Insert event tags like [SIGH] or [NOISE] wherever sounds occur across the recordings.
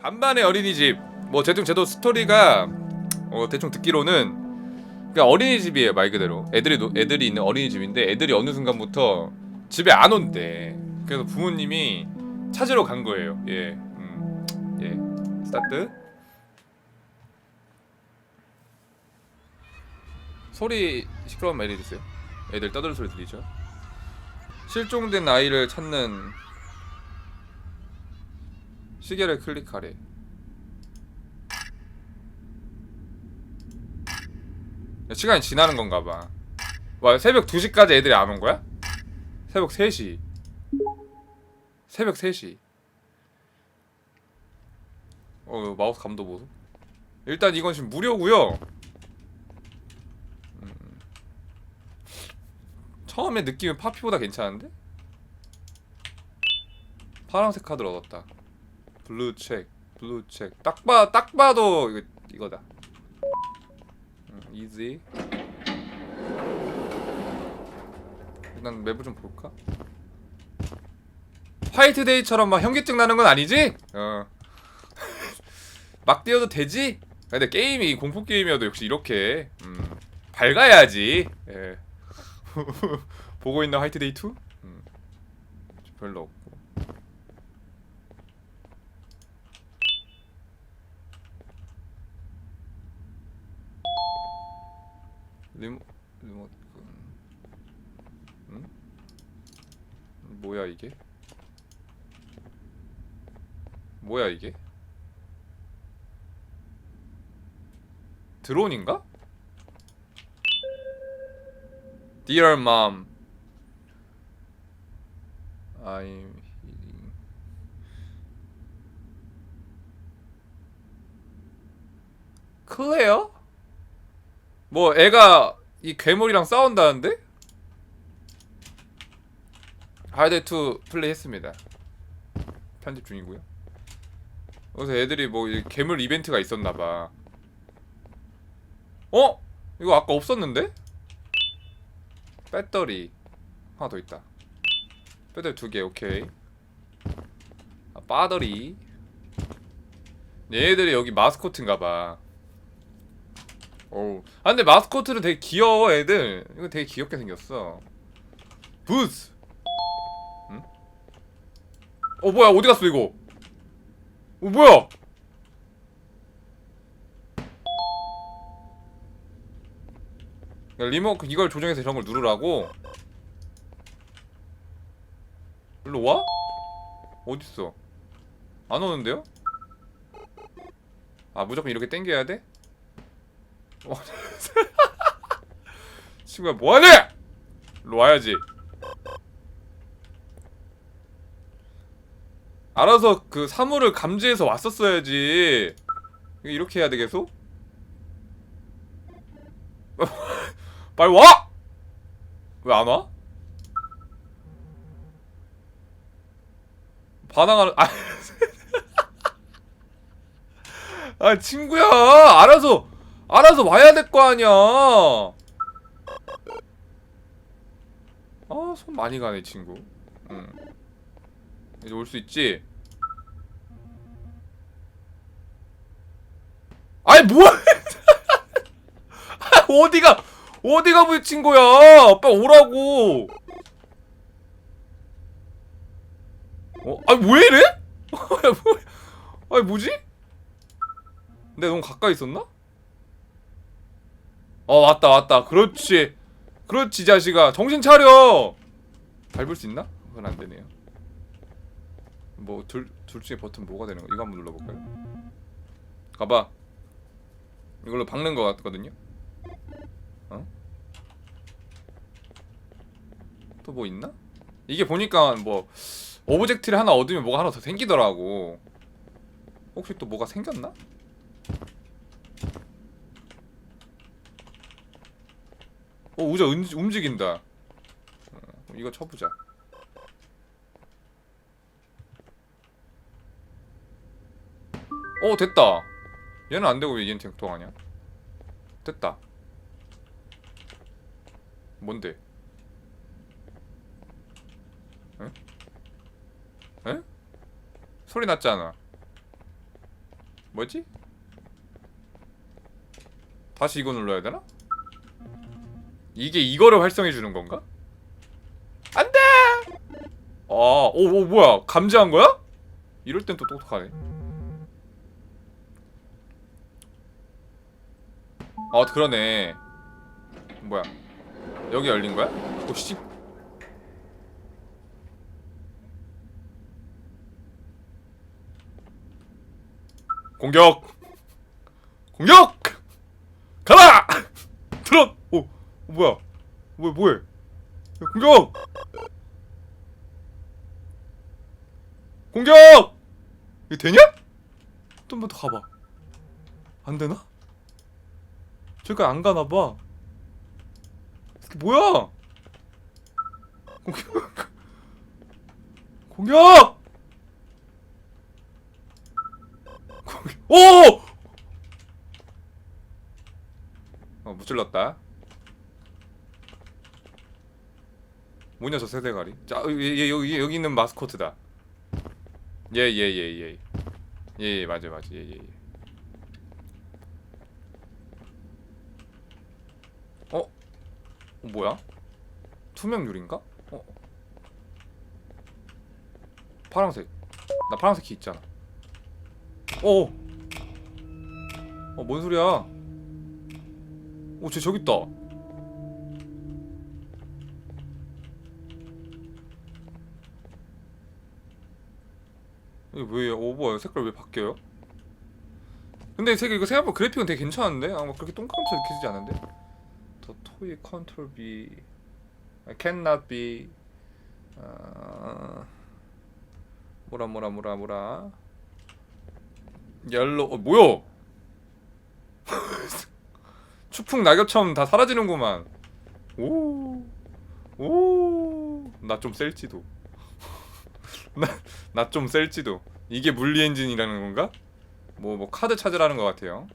반반의 어린이집. 뭐 대충 제도 스토리가 어 대충 듣기로는 그냥 어린이집이에요 말 그대로. 애들이 노- 애들이 있는 어린이집인데 애들이 어느 순간부터 집에 안 온대. 그래서 부모님이 찾으러 간 거예요. 예, 음, 예. 스타트. 소리 시끄러운 애들 있어요. 애들 떠드는 소리 들리죠? 실종된 아이를 찾는 시계를 클릭하래. 시간이 지나는 건가 봐. 와, 새벽 2시까지 애들이 안 온 거야? 새벽 3시. 새벽 3시. 어, 마우스 감도 보소. 일단 이건 지금 무료고요. 음. 처음에 느낌은 파피보다 괜찮은데? 파란색 카드를 얻었다. 블루 책, 블루 책. 딱 봐, 딱 봐도 이거 이거다. 음, 이지. 일단 맵을 좀 볼까? 화이트데이처럼 막 현기증 나는 건 아니지? 어. [LAUGHS] 막 뛰어도 되지? 근데 게임이 공포 게임이어도 역시 이렇게 음, 밝아야지. 예. [LAUGHS] 보고 있나 화이트데이 2? 음. 별로 없고. 리모 리모컨 응? 뭐야 이게? 뭐야 이게? 드론인가? Dear mom I'm healing 클레어? 뭐 애가 이 괴물이랑 싸운다는데? 하이드2 플레이 했습니다. 편집 중이고요. 그래서 애들이 뭐이 괴물 이벤트가 있었나봐. 어? 이거 아까 없었는데? 배터리 하나 더 있다. 배터리 두 개 오케이. 아, 빠더리. 얘네들이 여기 마스코트인가봐 어우. 아 근데 마스코트는 되게 귀여워 애들. 이거 되게 귀엽게 생겼어. 부스. 응? 어 뭐야 어디 갔어 이거? 어 뭐야? 야, 리모컨 이걸 조정해서 이런 걸 누르라고? 일로 와? 어딨어? 안 오는데요? 아 무조건 이렇게 당겨야 돼? 어. [LAUGHS] 친구야 뭐하니? 일로 와야지 알아서 그 사물을 감지해서 왔었어야지 이렇게 해야 되겠어? [LAUGHS] 빨리 와! 왜 안 와? 반항하는 아, [LAUGHS] 아 친구야 알아서 알아서 와야 될 거 아니야. 아, 손 많이 가네, 친구. 응. 이제 올 수 있지? 아이, 뭐야! 아, [LAUGHS] 어디가, 어디가 부딪힌 거야! 빨리 오라고! 어? 아니, 왜 이래? 아니, 뭐지? 내가 너무 가까이 있었나? 어 왔다 왔다 그렇지 그렇지 자식아 정신 차려 밟을 수 있나? 그건 안 되네요 뭐둘 둘 중에 버튼 뭐가 되는 거 이거 한번 눌러볼까요? 가봐 이걸로 박는 거 같거든요 어? 또 뭐 있나? 이게 보니까 뭐 오브젝트를 하나 얻으면 뭐가 하나 더 생기더라고 혹시 또 뭐가 생겼나? 어 우자 은, 움직인다 어, 이거 쳐보자 어 됐다 얘는 안되고 왜 얘는 통하냐 됐다 뭔데 에? 에? 소리 났잖아 뭐지? 다시 이거 눌러야 되나? 이게 이거를 활성해 주는 건가? 안 돼! 아, 오, 오, 뭐야? 감지한 거야? 이럴 땐 또 똑똑하네. 아, 그러네. 뭐야? 여기 열린 거야? 오, 씨. 공격! 공격! 가라! 들어! 뭐야? 뭐 뭐해? 야, 공격! 공격! 이게 되냐? 좀만 더 가봐. 안 되나? 저기까지 안 가나 봐. 이게 뭐야? 공격! 공격! 공격! 오! 어, 무찔렀다. 뭐냐 저 세대가리? 자, 어, 얘, 얘, 여기 여기 있는 마스코트다. 예, 예, 예, 예. 예, 예, 맞아, 맞아. 예, 예, 예. 어? 어, 뭐야? 투명 유리인가? 어? 파란색. 나 파란색 키 있잖아. 어. 어, 뭔 소리야? 오, 쟤 저기 있다. 왜, 어, 뭐야, 색깔 왜 바뀌어요? 근데 색이 이거 생각보다 그래픽은 되게 괜찮은데? 아, 뭐 그렇게 똥감쳐 느끼지 않은데? The toy control be, I cannot be, 아, 뭐라 뭐라 뭐라 뭐라, 옐로, 어, 뭐야? [LAUGHS] 추풍 낙엽처럼 다 사라지는구만. 오, 오, 나 좀 셀지도. 나 좀 셀지도. 이게 물리 엔진이라는 건가? 뭐, 뭐, 카드 찾으라는 것 같아요.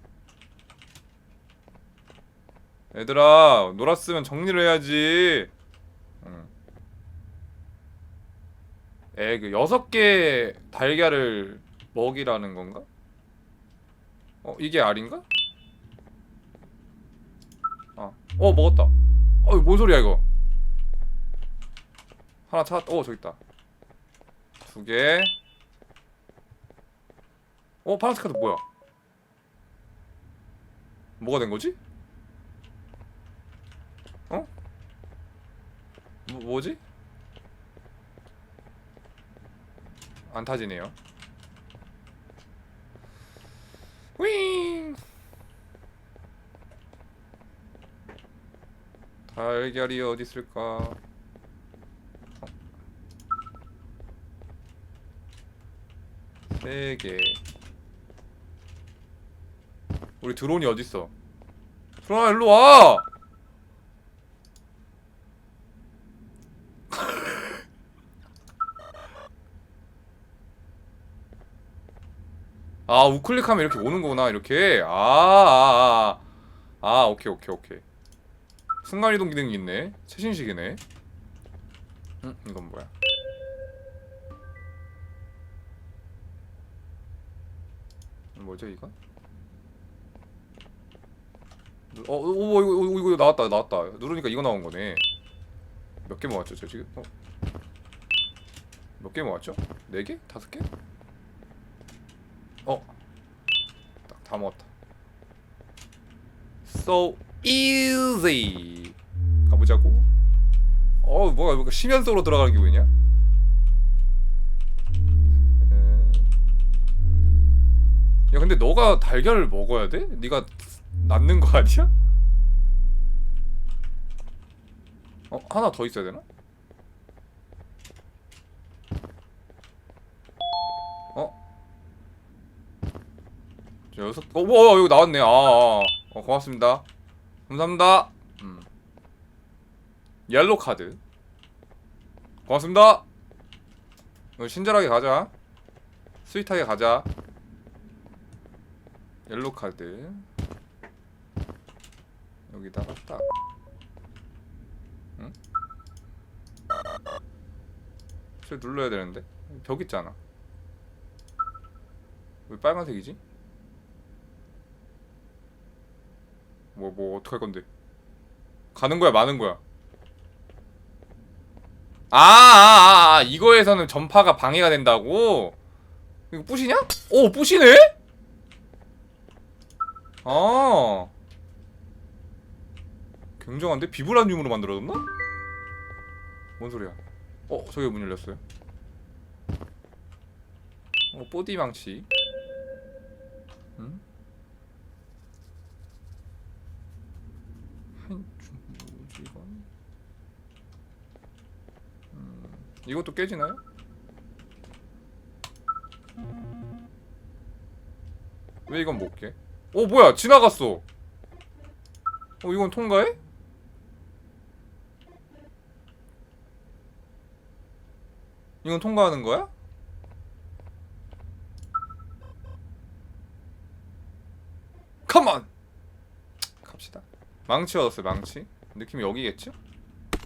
얘들아, 놀았으면 정리를 해야지. 응. 에그 여섯 개 달걀을 먹이라는 건가? 어, 이게 알인가? 아, 어 먹었다. 어, 뭔 소리야 이거? 하나 찾. 어, 저기 있다. 두 개. 어, 파란색 카드 뭐야? 뭐가 된 거지? 어? 뭐, 뭐지? 안 타지네요. 윙! 달걀이 어디 있을까? 세 개. 우리 드론이 어디 있어? 드론아 일로 와! [LAUGHS] 아 우클릭하면 이렇게 오는 거구나 이렇게 아, 아, 아, 아, 아 오케이 오케이 오케이 순간이동 기능이 있네 최신식이네 응 이건 뭐야 뭐죠 이건 누- 어, 오, 이거, 이거, 이거 나왔다, 나왔다. 누르니까 이거 나온 거네. 몇 개 모았죠, 저 지금? 어. 몇 개 모았죠? 네 개? 다섯 개? 어. 딱 다 모았다. So easy. 가보자고. 어, 뭐가 뭐가 심연속으로 들어가는 기분이냐? 에. 야, 근데 너가 달걀을 먹어야 돼? 네가 낳는 거 아니야? 어 하나 더 있어야 되나? 어? 저 여섯 어, 와 여기 나왔네. 아, 아, 아. 어, 고맙습니다. 감사합니다. 음. 옐로 카드. 고맙습니다. 어, 친절하게 가자. 스윗하게 가자. 옐로 카드 여기다가 딱 응? 쟤 눌러야 되는데 벽 있잖아 왜 빨간색이지? 뭐뭐 뭐 어떡할 건데 가는 거야 마는 거야 아아아 아, 아, 아, 이거에서는 전파가 방해가 된다고 이거 뿌시냐? 오 뿌시네? 아 굉장한데 비브라늄으로 만들어졌나? 뭔 소리야? 어 저기 문 열렸어요. 어 보디 망치. 응? 음 이것도 깨지나요? 왜 이건 못 깨? 어 뭐야 지나갔어. 어 이건 통과해? 이건 통과하는 거야? 컴온! 갑시다. 망치 얻었어요, 망치. 느낌이 여기겠죠?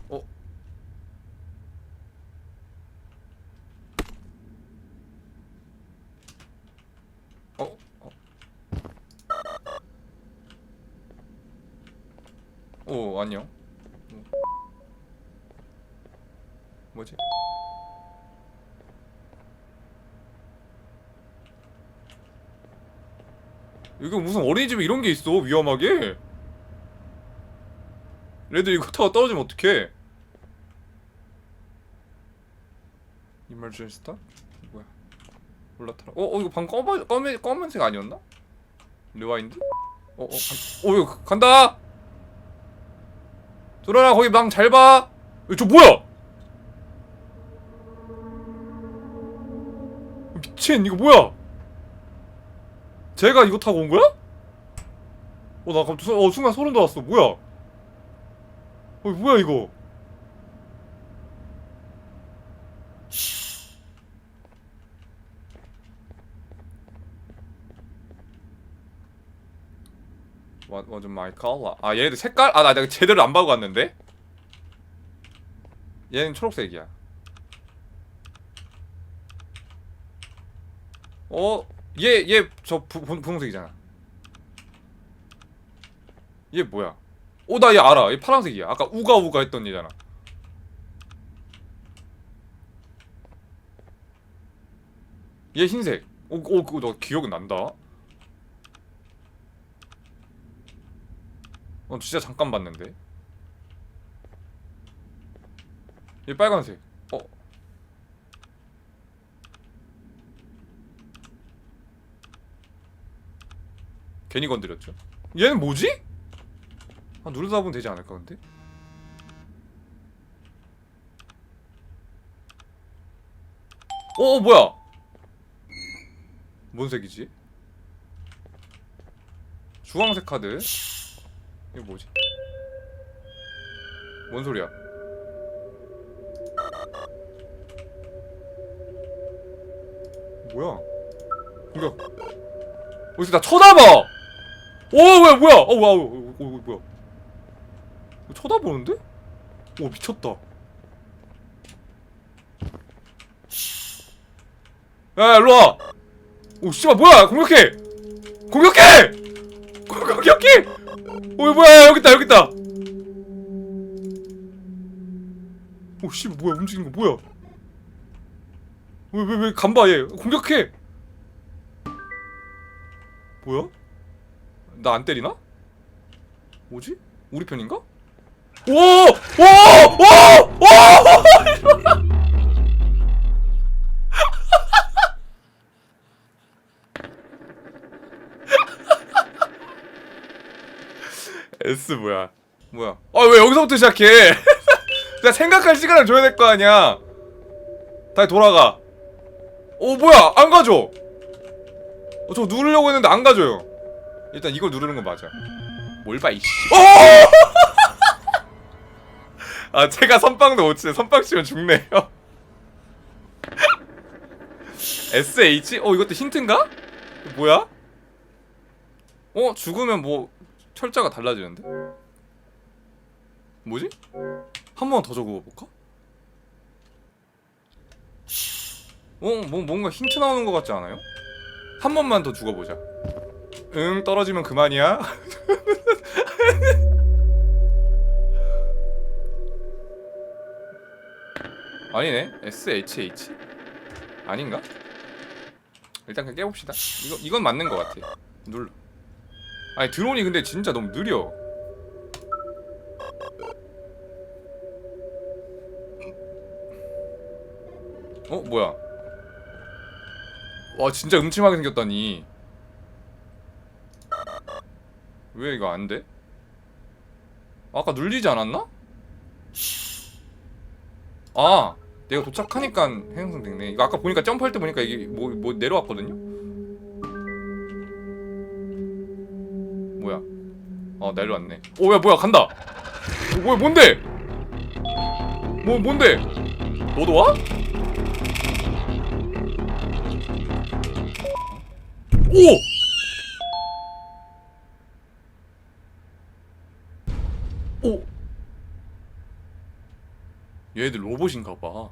어? 어? 어? 오, 안녕. 어. 뭐지? 이거 무슨 어린이집에 이런 게 있어 위험하게 레드 이거 타고 떨어지면 어떡해 이멀전시 스타? 뭐야 올라타라 어? 어 이거 방금 검은, 검은, 검은색 아니었나? 리와인드? 어? 어? 간, 어 간다! 돌아라 거기 망 잘 봐 저 뭐야 미친 이거 뭐야 제가 이거 타고 온 거야? 어, 나 갑자기, 소- 어, 순간 소름 돋았어. 뭐야? 어, 뭐야, 이거? What was my color? 아, 얘네들 색깔? 아, 나 내가 제대로 안 봐고 갔는데? 얘는 초록색이야. 어? 얘, 얘, 저 분홍색이잖아. 얘 뭐야? 어, 나얘 알아. 얘 파란색이야. 아까 우가우가 했던 얘잖아. 얘 흰색. 오, 오, 그거 너 기억은 난다. 어, 진짜 잠깐 봤는데. 얘 빨간색. 어, 괜히 건드렸죠. 얘는 뭐지? 아, 누르다 보면 되지 않을까 근데? 어, 어 뭐야? 뭔 색이지? 주황색 카드. 이거 뭐지? 뭔 소리야? 뭐야? 공격. 어디서 나 쳐다봐! 오, 왜, 뭐야? 어, 와, 어, 어, 어, 뭐야? 쳐다보는데? 오, 미쳤다. 야, 일로 와! 오, 씨발, 뭐야! 공격해! 공격해! 공격해! 오, 뭐야, 여기 있다, 여기 있다! 오, 씨발, 뭐야, 움직이는 거 뭐야? 왜, 왜, 왜, 간봐, 얘. 공격해! 뭐야? 나 안 때리나? 뭐지? 우리 편인가? 오! 오! 오! 오! S 뭐야? 뭐야? 아 왜 여기서부터 시작해? [LAUGHS] 나 생각할 시간을 줘야 될 거 아니야. 다시 돌아가. 오 뭐야? 안 가져. 어, 저 누르려고 했는데 안 가져요. 일단 이걸 누르는 건 맞아. 뭘 봐, 이씨. 오! [LAUGHS] 아, 제가 선빵도 못 치네. 선빵 치면 죽네요. [LAUGHS] SH? 어, 이것도 힌트인가? 뭐야? 어, 죽으면 뭐, 철자가 달라지는데? 뭐지? 한 번 더 적어볼까? 어, 뭐, 뭔가 힌트 나오는 것 같지 않아요? 한 번만 더 죽어보자. 응, 떨어지면 그만이야. [LAUGHS] 아니네 SHH 아닌가? 일단 그냥 깨봅시다 이거, 이건 맞는 것 같아 눌러 아니 드론이 근데 진짜 너무 느려. 어 뭐야? 와 진짜 음침하게 생겼다니. 왜 이거 안 돼? 아까 눌리지 않았나? 아 내가 도착하니까 해상성됐네. 이거 아까 보니까 점프할 때 보니까 이게 뭐, 뭐 내려왔거든요 어 내려왔네 오야 뭐야 간다 어, 뭐야 뭔데 뭐 뭔데 너도 와? 오! 오! 얘들 로봇인가 봐.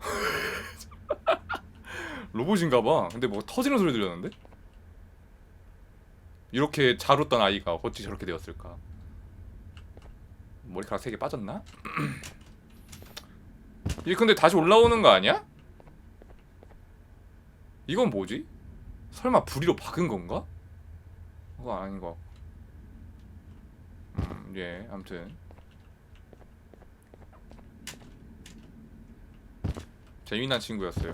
[LAUGHS] 로봇인가 봐. 근데 뭐 터지는 소리 들렸는데? 이렇게 잘 웃던 아이가 어찌 저렇게 되었을까? 머리카락 세 개 빠졌나? [CLEARS THROAT] 이 근데 다시 올라오는 거 아니야? 이건 뭐지? 설마 부리로 박은 건가? 그거 아닌 거. 음, 예, 아무튼 재미난 친구였어요.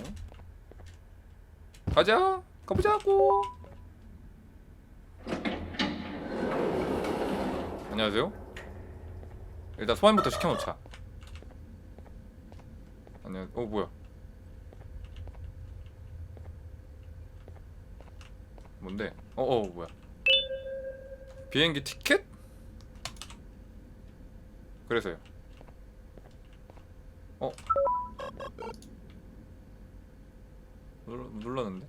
가자, 가보자고. 안녕하세요. 일단 소환부터 시켜놓자. 안녕. 어 뭐야? 뭔데? 어어 뭐야? 비행기 티켓? 그래서요. 어? 눌러, 눌렀는데?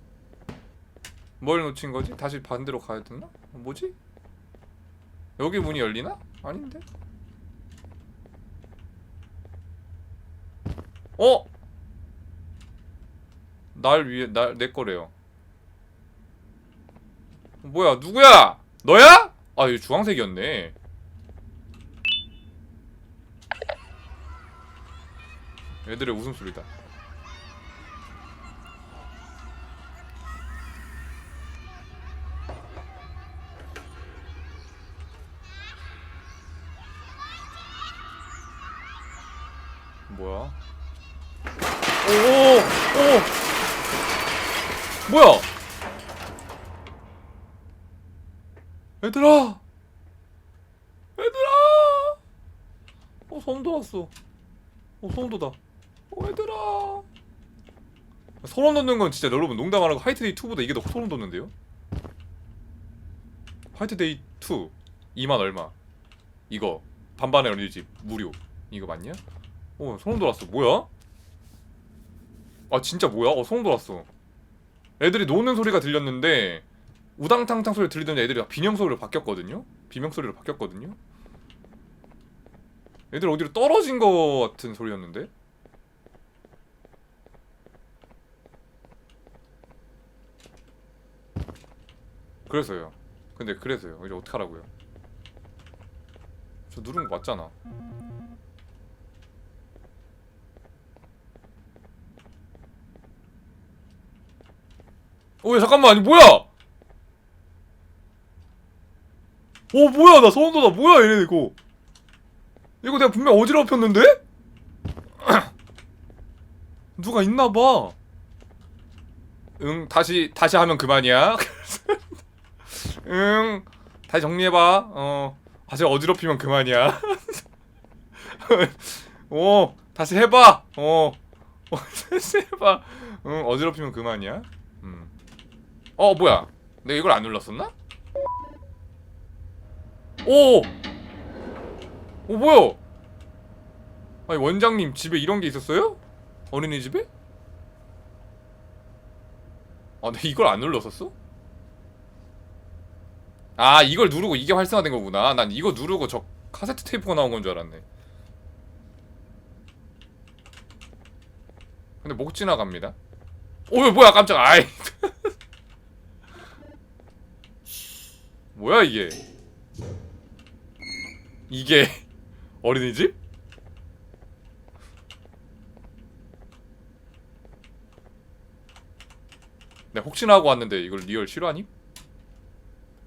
뭘 놓친 거지? 다시 반대로 가야 되나? 뭐지? 여기 문이 열리나? 아닌데? 어? 날 위해 날내 거래요. 뭐야 누구야? 너야? 아 이거 주황색이었네. 애들의 웃음소리다. 얘들아, 얘들아, 어 소름 돋았어. 어 돋아. 어 얘들아. 소름 돋는 건 진짜 여러분 농담 안 하고 화이트데이 2보다 이게 더 소름 돋는데요? 화이트데이 2 2만 얼마? 이거 반반의 어린이집 무료. 이거 맞냐? 어 소름 돋았어. 뭐야? 아 진짜 뭐야? 어 소름 돋았어. 애들이 노는 소리가 들렸는데 우당탕탕 소리 들리던 애들이 비명 소리로 바뀌었거든요. 비명 소리로 바뀌었거든요. 애들 어디로 떨어진 거 같은 소리였는데? 그래서요. 근데 그래서요. 이제 어떡하라고요? 저 누른 거 맞잖아. 어, 야, 잠깐만, 아니, 뭐야? 오, 뭐야, 나 돋아. 뭐야, 얘네, 이거. 이거 내가 분명 어지럽혔는데? [CLEARS THROAT] 누가 있나봐. 응, 다시, 다시 하면 그만이야. [LAUGHS] 응, 다시 정리해봐. 어, 다시 어지럽히면 그만이야. [LAUGHS] 어, 다시 해봐. 어, 어 [LAUGHS] 다시 해봐. 응, 어지럽히면 그만이야. 음. 어 뭐야 내가 이걸 안 눌렀었나? 오! 오 뭐야 아니 원장님 집에 이런 게 있었어요? 어린이집에? 아 내가 이걸 안 눌렀었어? 아 이걸 누르고 이게 활성화된 거구나 난 이거 누르고 저 카세트 테이프가 나온 건 줄 알았네 근데 못 지나갑니다 오 뭐야 깜짝 아이 [LAUGHS] 뭐야 이게? 이게 [LAUGHS] 어린이집? 네, 혹시나 하고 왔는데 이걸 리얼 실화니?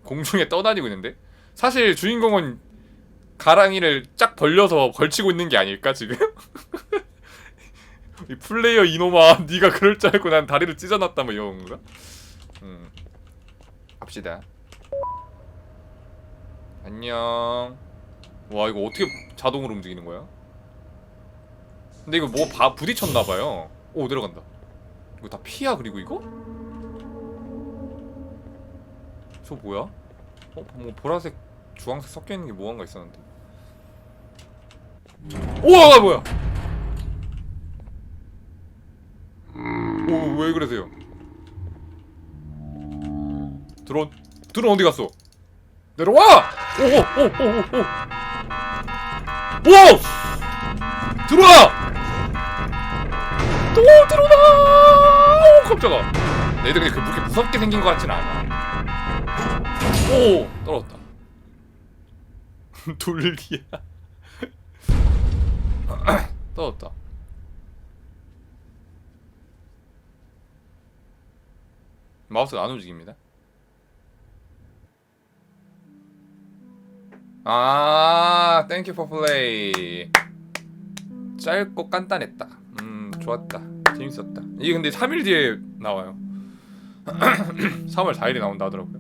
공중에 떠다니고 있는데? 사실 주인공은 가랑이를 쫙 벌려서 걸치고 있는 게 아닐까 지금? [LAUGHS] 이 플레이어 이놈아 네가 그럴 줄 알고 난 다리를 찢어놨다 뭐 이런 건가? 음 갑시다 안녕 와 이거 어떻게 자동으로 움직이는 거야? 근데 이거 뭐 바, 부딪혔나봐요 오 내려간다 이거 다 피야 그리고 이거? 저 뭐야? 어? 뭐 보라색 주황색 섞여있는 게 뭐한가 있었는데 우와 뭐야 오 왜 그러세요 드론 드론 어디 갔어 내려와 오오오오오 오 들어와! 또 들어와! 오 깜짝아. 얘들 근데 그렇게 무섭게 생긴 것 같진 않아. 오 떨어졌다. [LAUGHS] 돌리야. [LAUGHS] 떨어졌다. 마우스가 안 움직입니다 아 땡큐 포 플레이 짧고 간단했다. 음 좋았다. 재밌었다. 이게 근데 3일 뒤에 나와요. [CLEARS THROAT] 3월 4일에 나온다 하더라고요.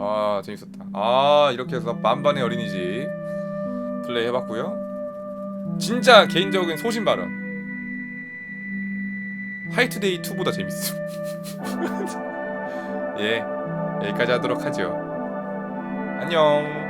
아 재밌었다. 아 이렇게 해서 만반의 어린이집 플레이 해봤고요. 진짜 개인적인 소신 발언. 하이투데이 2보다 재밌음. [LAUGHS] 예 여기까지 하도록 하죠. 안녕